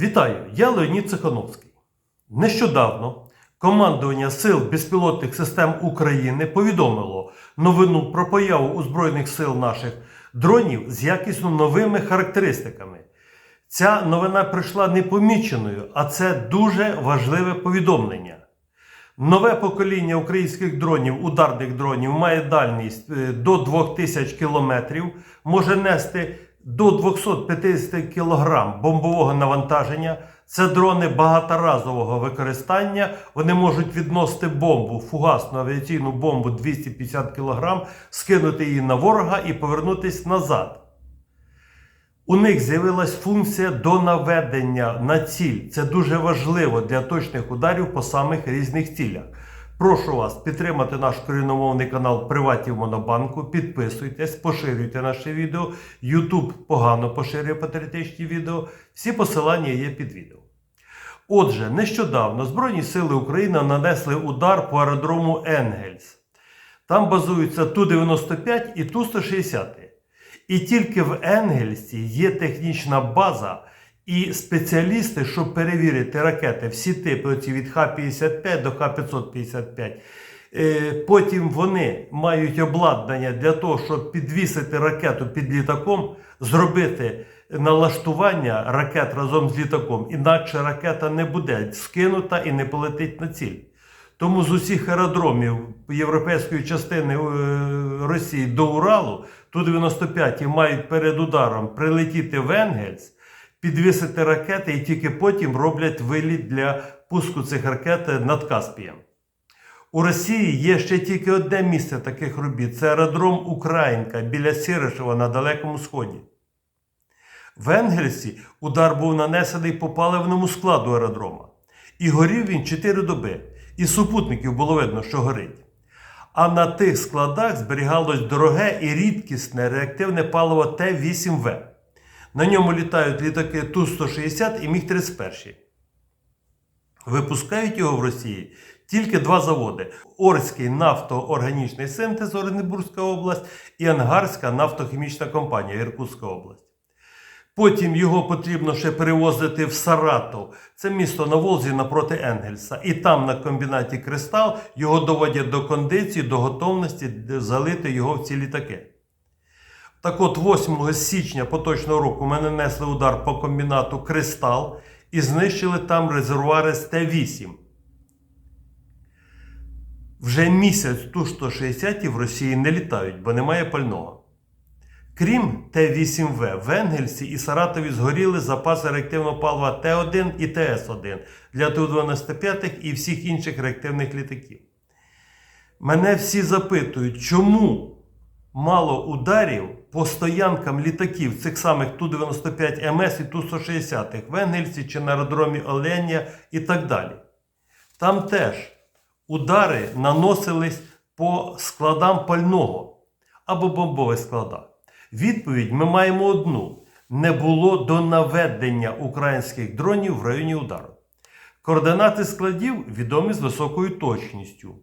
Вітаю, я Леонід Цихановський. Нещодавно командування Сил безпілотних систем України повідомило новину про появу у Збройних сил наших дронів з якісно новими характеристиками. Ця новина прийшла непоміченою, а це дуже важливе повідомлення. Нове покоління українських дронів, ударних дронів, має дальність е, до 2000 км, може нести до 250 кг бомбового навантаження. Це дрони багаторазового використання. Вони можуть відносити бомбу, фугасну авіаційну бомбу 250 кг, скинути її на ворога і повернутися назад. У них з'явилась функція до наведення на ціль. Це дуже важливо для точних ударів по самих різних цілях. Прошу вас підтримати наш корінномовний канал Приватів Монобанку. Підписуйтесь, поширюйте наше відео. YouTube погано поширює патріотичні відео. Всі посилання є під відео. Отже, нещодавно Збройні Сили України нанесли удар по аеродрому Енгельс. Там базуються Ту-95 і Ту-160. І тільки в Енгельсі є технічна база і спеціалісти, щоб перевірити ракети, всі типи оці від Х-55 до Х-555. Е, Потім вони мають обладнання для того, щоб підвісити ракету під літаком, зробити налаштування ракет разом з літаком. Інакше ракета не буде скинута і не полетить на ціль. Тому з усіх аеродромів європейської частини е, Росії до Уралу Ту-95 мають перед ударом прилетіти в Енгельс, підвісити ракети і тільки потім роблять виліт для пуску цих ракет над Каспієм. У Росії є ще тільки одне місце таких робіт це аеродром Українка біля Сіришева на Далекому Сході. В Енгельсі удар був нанесений по паливному складу аеродрома. І горів він 4 доби. І супутників було видно, що горить. А на тих складах зберігалось дороге і рідкісне реактивне паливо Т-8В. На ньому літають літаки Ту-160 і Міг-31. Випускають його в Росії тільки два заводи: Орський нафтоорганічний синтез Оренбурзька область і Ангарська нафтохімічна компанія Іркутська область. Потім його потрібно ще перевозити в Саратов. Це місто на Волзі напроти Енгельса. І там на комбінаті Кристал його доводять до кондиції, до готовності залити його в ці літаки. Так от, 8 січня поточного року ми нанесли удар по комбінату Кристал і знищили там резервуари з Т-8. Вже місяць Ту-160 в Росії не літають, бо немає пального. Крім Т-8В, в Енгельсі і Саратові згоріли запаси реактивного палива Т-1 і ТС-1 для Ту-95 і всіх інших реактивних літаків. Мене всі запитують, чому мало ударів по стоянкам літаків цих самих Ту-95 МС і Ту-160 в Енгельсі чи на аеродромі Оленя і так далі. Там теж удари наносились по складам пального або бомбових складах. Відповідь ми маємо одну: не було до наведення українських дронів в районі удару. Координати складів відомі з високою точністю.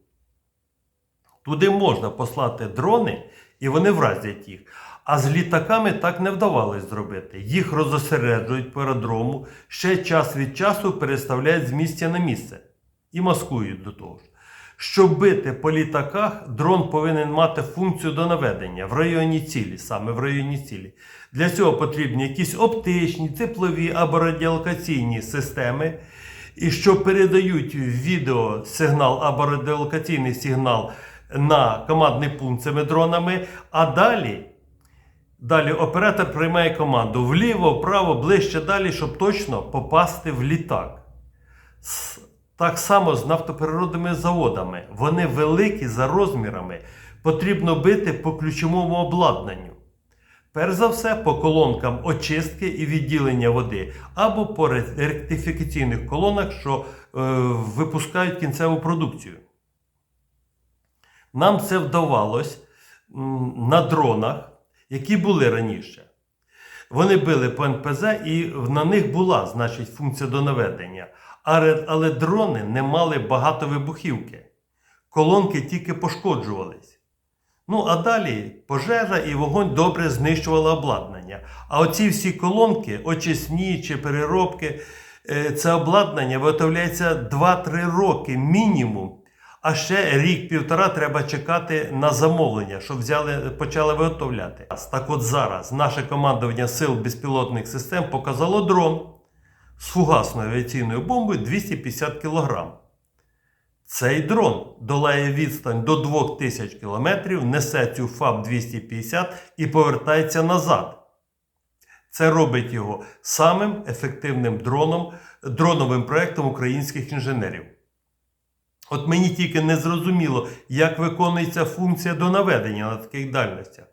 Туди можна послати дрони, і вони вразять їх. А з літаками так не вдавалось зробити. Їх розосереджують по аеродрому, ще час від часу переставляють з місця на місце і маскують до того ж. Щоб бити по літаках, дрон повинен мати функцію до наведення в районі цілі, саме в районі цілі. Для цього потрібні якісь оптичні, теплові або радіолокаційні системи, і що передають відеосигнал або радіолокаційний сигнал на командний пункт цими дронами, а далі. Далі оператор приймає команду вліво, вправо, ближче далі, щоб точно попасти в літак. Так само з нафтопереробними заводами. Вони великі за розмірами. Потрібно бити по ключовому обладнанню. Перш за все, по колонкам очистки і відділення води, або по ректифікаційних колонах, що е, випускають кінцеву продукцію. Нам це вдавалось на дронах, які були раніше. Вони били по НПЗ і на них була, значить, функція до наведення. Але, дрони не мали багато вибухівки. Колонки тільки пошкоджувались. Ну, а далі пожежа і вогонь добре знищували обладнання. обладнання. А оці всі колонки, очисні чи переробки, е, це обладнання виготовляється 2-3 роки мінімум. А ще рік-півтора треба чекати на замовлення, щоб взяли, почали виготовляти. Так от зараз наше командування сил безпілотних систем показало дрон з фугасною авіаційною бомбою 250 кг. Цей дрон долає відстань до 2000 км, несе цю ФАБ-250 і повертається назад. Це робить його самим ефективним дроном, дроновим проєктом українських інженерів. От мені тільки не зрозуміло, як виконується функція до наведення на таких дальностях.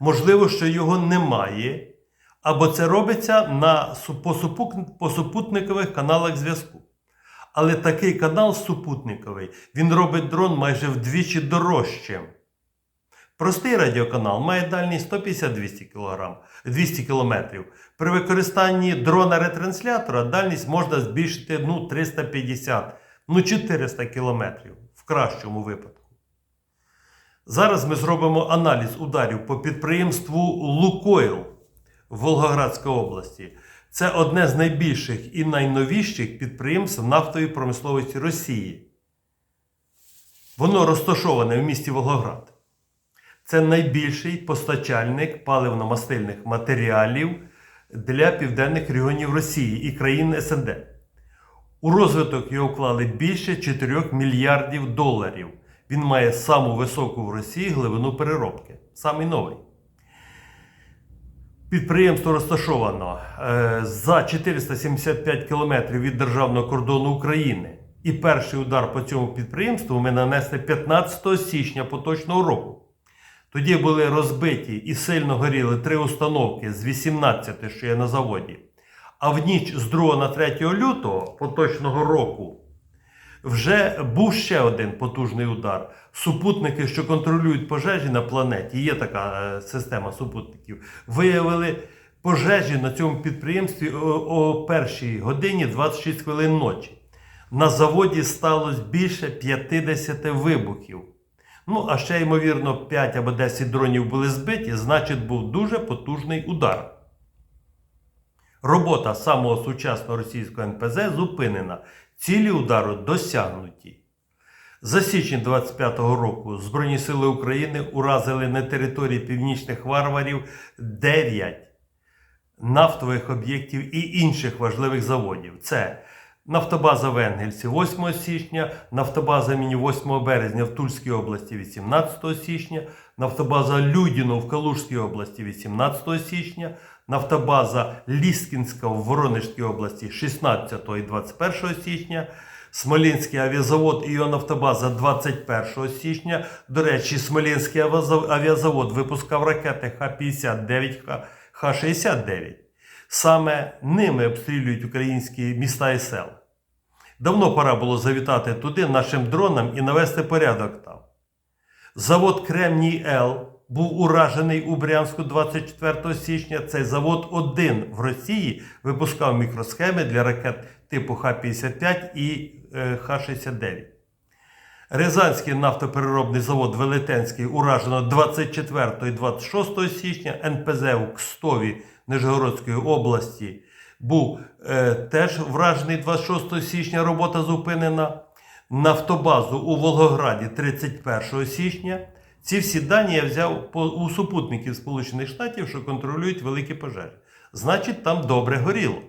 Можливо, що його немає, або це робиться на, по, супутникових каналах зв'язку. Але такий канал супутниковий, він робить дрон майже вдвічі дорожчим. Простий радіоканал має дальність 150-200 кг, 200 км. При використанні дрона-ретранслятора дальність можна збільшити ну, 350, ну 400 км в кращому випадку. Зараз ми зробимо аналіз ударів по підприємству Лукойл в Волгоградській області. Це одне з найбільших і найновіших підприємств нафтової промисловості Росії. Воно розташоване в місті Волгоград. Це найбільший постачальник паливно-мастильних матеріалів для південних регіонів Росії і країн СНД. У розвиток його вклали більше 4 мільярдів доларів. Він має саму високу в Росії глибину переробки, самий новий. Підприємство розташовано е, за 475 кілометрів від державного кордону України. І перший удар по цьому підприємству ми нанесли 15 січня поточного року. Тоді були розбиті і сильно горіли три установки з 18, що є на заводі. А в ніч з 2 на 3 лютого поточного року вже був ще один потужний удар. Супутники, що контролюють пожежі на планеті, є така е, система супутників, виявили пожежі на цьому підприємстві о, о першій годині 26 хвилин ночі. На заводі сталося більше 50 вибухів. Ну, а ще, ймовірно, 5 або 10 дронів були збиті, значить, був дуже потужний удар. Робота самого сучасного російського НПЗ зупинена. Цілі удару досягнуті. За січень 25-го року Збройні сили України уразили на території північних варварів 9 нафтових об'єктів і інших важливих заводів. Це нафтобаза в Енгельсі 8 січня, нафтобаза імені 8 березня в Тульській області 18 січня, нафтобаза Людіно в Калужській області 18 січня, нафтобаза Ліскінська в Воронежській області 16 і 21 січня. Смолінський авіазавод і його нафтобаза 21 січня. До речі, Смолінський авіазавод випускав ракети Х-59, Х- Х-69. Саме ними обстрілюють українські міста і села. Давно пора було завітати туди нашим дронам і навести порядок там. Завод Кремній Л був уражений у Брянську 24 січня. Цей завод один в Росії випускав мікросхеми для ракет типу Х-55 і е, Х-69. Рязанський нафтопереробний завод Велетенський уражено 24 і 26 січня. НПЗ у Кстові Нижегородської області був е, теж вражений 26 січня. Робота зупинена. Нафтобазу у Волгограді 31 січня. Ці всі дані я взяв у супутників Сполучених Штатів, що контролюють великі пожежі. Значить, там добре горіло.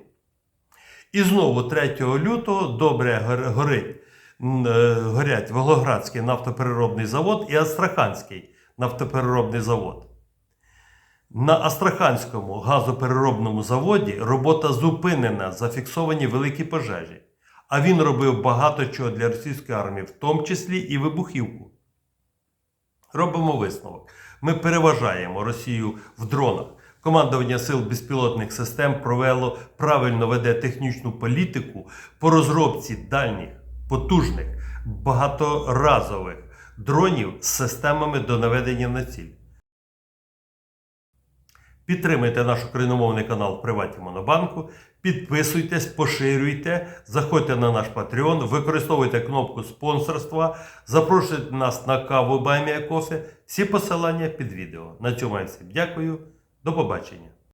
І знову 3 лютого добре горить, е, горять Волгоградський нафтопереробний завод і Астраханський нафтопереробний завод. На Астраханському газопереробному заводі робота зупинена, зафіксовані великі пожежі. А він робив багато чого для російської армії, в тому числі і вибухівку. Робимо висновок. Ми переважаємо Росію в дронах. Командування сил безпілотних систем провело правильно веде технічну політику по розробці дальніх, потужних, багаторазових дронів з системами до наведення на ціль. Підтримайте наш україномовний канал в Приваті Монобанку, підписуйтесь, поширюйте, заходьте на наш Patreon, використовуйте кнопку спонсорства, запрошуйте нас на каву Баймія Кофе. Всі посилання під відео. На цьому я всім дякую. До побачення.